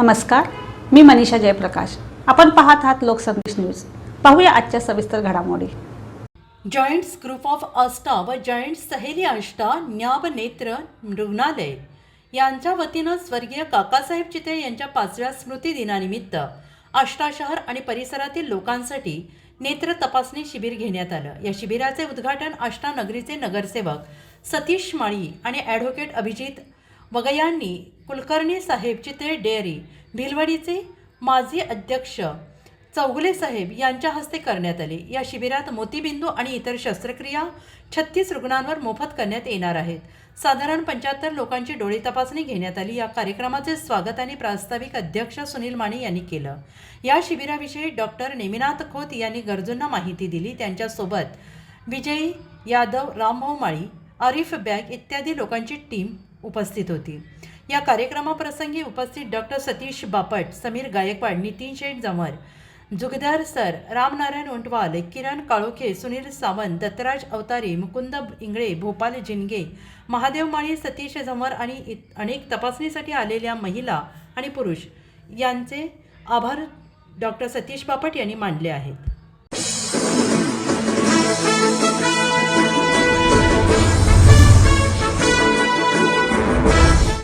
नमस्कार मी मनीषा जयप्रकाश. आपण पाहत आहात लोकसंदेश न्यूज. पाहूया आजच्या सविस्तर घडामोडी. जॉईंट्स ग्रुप ऑफ अष्टा व जॉईंट सहेली अष्टा न्याब नेत्र रुग्णालय यांच्या वतीनं स्वर्गीय काकासाहेब चिते यांच्या पाचव्या स्मृती दिनानिमित्त आष्टा शहर आणि परिसरातील लोकांसाठी नेत्र तपासणी शिबिर घेण्यात आलं. या शिबिराचे उद्घाटन आष्टा नगरीचे नगरसेवक सतीश माळी आणि ॲडव्होकेट अभिजित वगयांनी कुलकर्णी साहेब चित्रे डेअरी भिलवडीचे माजी अध्यक्ष चौगुले साहेब यांच्या हस्ते करण्यात आले. या शिबिरात मोतीबिंदू आणि इतर शस्त्रक्रिया छत्तीस रुग्णांवर मोफत करण्यात येणार आहेत. साधारण पंच्याहत्तर लोकांची डोळे तपासणी घेण्यात आली. या कार्यक्रमाचे स्वागत आणि प्रास्ताविक अध्यक्ष सुनील माने यांनी केलं. या शिबिराविषयी डॉक्टर नेमिनाथ खोत यांनी गरजूंना माहिती दिली. त्यांच्यासोबत विजयी यादव रामभाऊ माळी आरिफ बॅग इत्यादी लोकांची टीम उपस्थित होती. या कार्यक्रमाप्रसंगी उपस्थित डॉक्टर सतीश बापट समीर गायकवाड नितीन शेठ जमर जुगदार सर रामनारायण उंटवाल किरण काळोखे सुनील सावंत दत्तराज अवतारे मुकुंद इंगळे भोपाल जिनगे महादेव माळी सतीश झमर आणि अनेक तपासणीसाठी आलेल्या महिला आणि पुरुष यांचे आभार डॉक्टर सतीश बापट यांनी मानले आहेत.